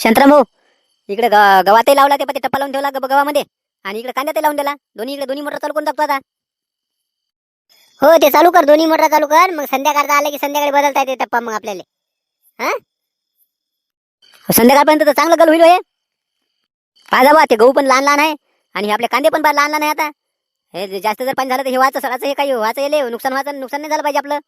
शांतराम भाऊ इकडे ग- गव्हातही लावला ते पण टप्पा लावून ठेवला ग- गव्हामध्ये. आणि इकडे कांद्यातही लावून दिला. दोन्ही इकडे दोन्ही मोटर चालू करून टाकतो आता. हो ते चालू कर. दोन्ही मोटर चालू कर. मग संध्याकाळचा आले की संध्याकाळी बदलता येते टप्पा मग आपल्याला. हा? हो, संध्याकाळपर्यंत तर चांगलं गल होईल हो हे पाहा बा ते गहू पण लहान लहान आहे. आणि आपले कांदे पण लहान लहान आहे आता. हे जास्त जर पाणी झालं तर हे व्हायचं सडाचं हे काही व्हायचं येले नुकसान व्हायचं नुकसान नाही झालं पाहिजे आपलं.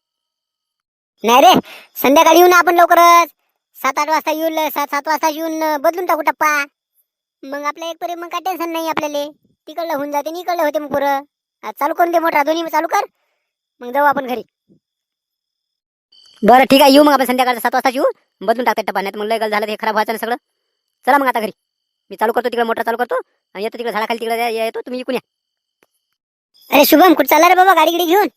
नाही रे संध्याकाळी येऊ ना आपण लवकरच. सात आठ वाजता येऊन सात सात वाजता येऊन बदलून टाकू टप्पा. मग आपल्या एक पर्यंत मग काय टेन्शन नाही आपल्याला. तिकडलं होऊन जाते आणि इकडलं होते मग पुरं. आज चालू करून दे मोठा दोन्ही चालू कर. मग जाऊ आपण घरी. बरं ठीक आहे येऊ मग आपण संध्याकाळचा सात वाजता येऊ. बदलून टाकते टप्पा नाही मग लय गल झालं ते खराब व्हायचं ना सगळं. चला मग आता घरी. मी चालू करतो तिकडे मोटर चालू करतो. आणि येतो तिकडे झाडाखाली तिकडे येतो तुम्ही इकून या. अरे शुभम कुठं चालला रे बाबा गाडी गिडी घेऊन?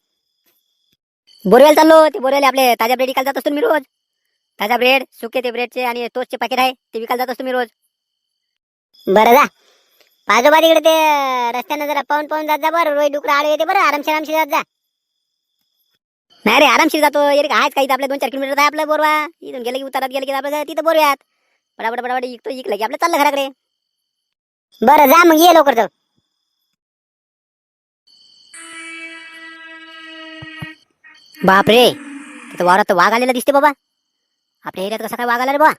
बोरवेल चाललो ते बोरवेल आपले ताज्या ब्रेड काल जात असतो मी रोज. ताजा ब्रेड सुके ते ब्रेडचे आणि टोस्टचे पॅकेट आहे. ते विकायला जात असतो मी रोज. बरं जा. बाजूबा तिकडे ते रस्त्यानं जरा पाहून पाहून जात जा बरं. रोई डुकरं आडवे येते बरं. आरामशीर आरामशीर जात जा. नाही रे आरामशीर जातो. येरे आहेच काही आपल्या दोन चार किलोमीटर आहे आपलं बोरवा? इथून गेलं की उतारात गेलं की आपलं तिथं बोरव्यात बडाबड बडाबड इकतो इकलं की आपलं चाललं घराकडे. बरं जा मग ये लवकर जाऊ. बापरे तिथं वावरात वाघ आलेला दिसते बाबा. आपल्या एरियात कसा काय वाघ आला रे बा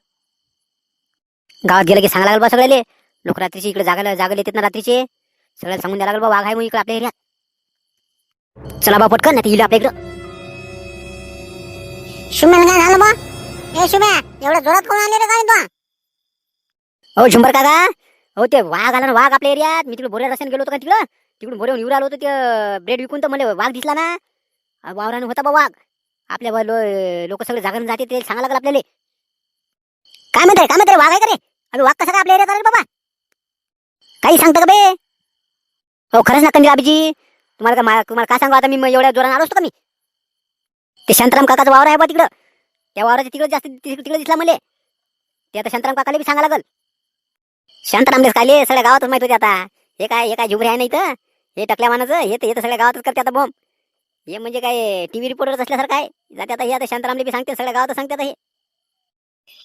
गावात गेलं की सांगायला लागलं बा सगळ्याले. लोक रात्रीची इकडे जागायला जागायला येतात ना रात्रीचे. सगळ्याला सांगून द्यायला लागलं बा वाघ आहे मग इकडे आपल्या एरियात. चला बा पटकन नाही इकडे आपल्या इकडं. शुम्याला काय झालं बा ए शुम्या एवढ्या जोरात कोण आले रे काय तो हो झुंबर काका. हो ते वाघ आला ना वाघ आपल्या एरियात. मी तिकडे बोऱ्या रस्त्याने गेलो होतो का तिकडं? तिकडून बोऱ्याहून येऊन आलो होतो ते ब्रेड विकून तर मला वाघ दिसला ना. वावरानं होता बा वाघ. आपल्या लो लोक सगळे जागरण जाते ते सांगा लागलं आपल्याला. काय म्हणताय काय म्हणते रे, वाघ आहे का रे? अरे वाघ कसा काय आपल्या एरियात आला बाबा? काही सांगता का बे? हो खरंच ना कंदी आबीजी तुम्हाला का तुम्हाला काय सांगू आता? मी एवढ्या जोरानं आलो असतो का मी? ते शांताराम काकाचं वावर आहे बा तिकडं. त्या वावराच्या तिकडं जास्त तिकडे दिसला मला. ते आता शांताराम काकाला बी सांगा लागल. शांतारामलेस कायले? सगळ्या गावातच माहीत होते आता. हे काय हे काय झुबरे आहे नाही तर हे टकल्या मानाचं? हे तर हे तर सगळ्या गावातच करते आता बॉम्ब हे म्हणजे काय टीव्ही रिपोर्टरच असल्यासारखं आहे? जाते आता हे आता शांतारामले बी सांगते सगळ्या गावात सांगते आता हे.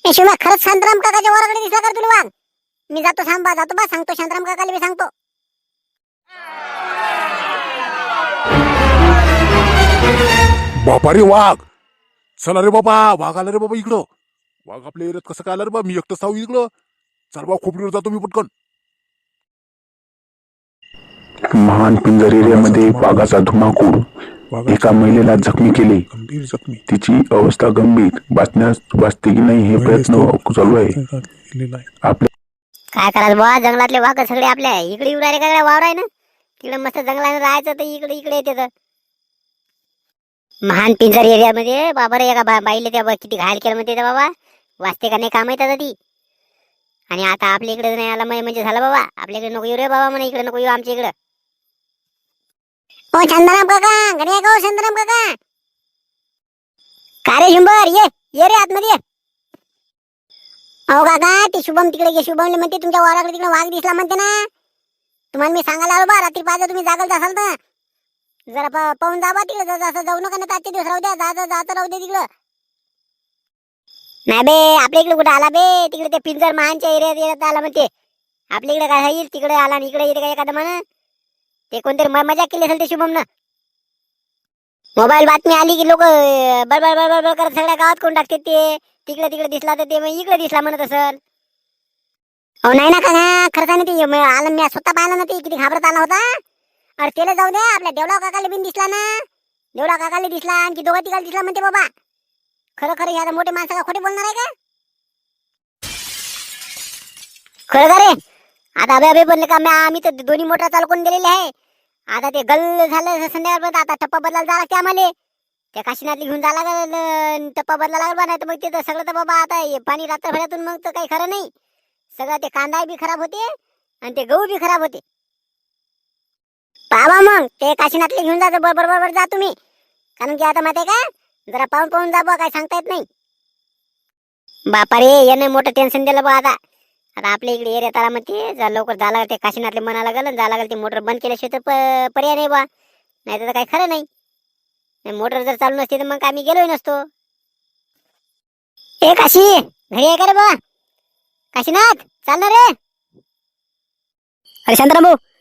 ए खरंच शांतराम काकाच्या वराकडे दिसला कर तुला वाघ मी जातो थांब जातो बा सांगतो शांतराम काकाला मी सांगतो. बापा रे वाघ! चला रे बाबा वाघ आला रे बाबा इकडं. वाघ आपल्या एरियात कसं काय आला रे बा? मी एकटं साऊ इकडं. चल बा खोपडीवर जातो मी पटकन. महान पिंजर एरियामध्ये वाघाचा धुमाकूळ. एका महिलेला जखमी केले. गंभीर जखमी. तिची अवस्था गंभीर. वाचण्यास वाचते की नाही हे प्रयत्न चालू आहे. आपल्या काय करायचं बा जंगलातले वाघ सगळे आपल्या. इकडे येऊ राहिले काय वावर आहे ना? तिकडे मस्त जंगलाने राहायचं तर इकडे इकडे येते तर. महान पिंजर एरियामध्ये. बाबा रे एका बा- बाईले त्या बा- किती घायल केलं म्हणते त्या बाबा. वाचते का नाही काम येतात ती. आणि आता आपल्या इकडे नाही आला म्हणजे म्हणजे झालं बाबा. आपल्या इकडे नको येऊ रे बाबा म्हणे. इकडे नको येऊ आमच्या इकडं. ओ शांताराम काका घरी आहे का हो शांताराम काका? का रे शुंभर ये ये रे आतमध्ये ये. अहो काका ते शुभम तिकडे गे शुभमले म्हणते तुमच्या वाराकडे तिकडे वाघ दिसला म्हणते ना. तुम्हाला मी सांगायला आलो बा रात्री पाहिजे तुम्ही जागल असाल तर. जरा पाहून जा बा तिकडे जसं असं जाऊ नका ना आजचे दिवस राहू द्या जायचं जायचं राहू दे तिकडं. नाही बे आपल्या इकडे कुठं आला बे तिकडे ते पिंजर महानच्या एरियात येत आला म्हणते. आपल्या इकडे काय येईल तिकडे आला आणि इकडे येते काय एखादं म्हण? ते कोणतरी म- मज़ा केली असेल ते शुभमनं. मोबाईल बातमी आली की लोक बडबड बडबड बडबड करत सगळ्या गावात कोण टाकते ते? तिकडे तिकडे दिसला तर ते, मग इकडे दिसला म्हणत असल. अहो, नाही ना का खरंच ते आलं, मी स्वतः पाहिलं ना ते किती घाबरत आला होता. अरे, त्याला जाऊ द्या, आपल्या देवळाव काकाला बिन दिसला ना. देवळाव काकाला दिसला, आणखी दोघा तिघाला दिसला म्हणते बाबा. खरं खरं ह्या मोठे माणसं का खोटे बोलणार आहे का? खरं का आता अभे अभे बनले का मी आम्ही तर दोन्ही मोटर चालू करून दिलेले आहे. आता ते गल्ल झालं संध्याकाळपर्यंत आता टप्पा बदलायला जा लागते आम्हाला. त्या काशीनाथली घेऊन जायला लागल टप्पा बदला लागल बा नाही तर मग ते सगळं तर बाबा आता हे पाणी रात्रभरातून मग तर काही खरं नाही. सगळं ते कांदा बी खराब होते आणि ते गहू बी खराब होते. पावा मग ते काशीनाथले घेऊन जा बरोबर बरोबर जा तुम्ही. कारण की आता माहिती का जरा पाहून पाहून जा बा काय सांगता येत नाही. बापा रे याने मोठं टेन्शन दिलं बा आता. आता आपल्या इकडे एरियात आला मग ते लवकर जा लागलं ते काशीनाथले म्हणा लागल जा लागल ते मोटर बंद केल्याशिवाय तर पर्याय नाही बा. नाही तर काही खरं नाही. मोटर जर चालू नसते तर मग आम्ही गेलोय नसतो. ए काशी घरी आहे का रे बाबा काशीनाथ चालणार रे. अरे शांताराम भाऊ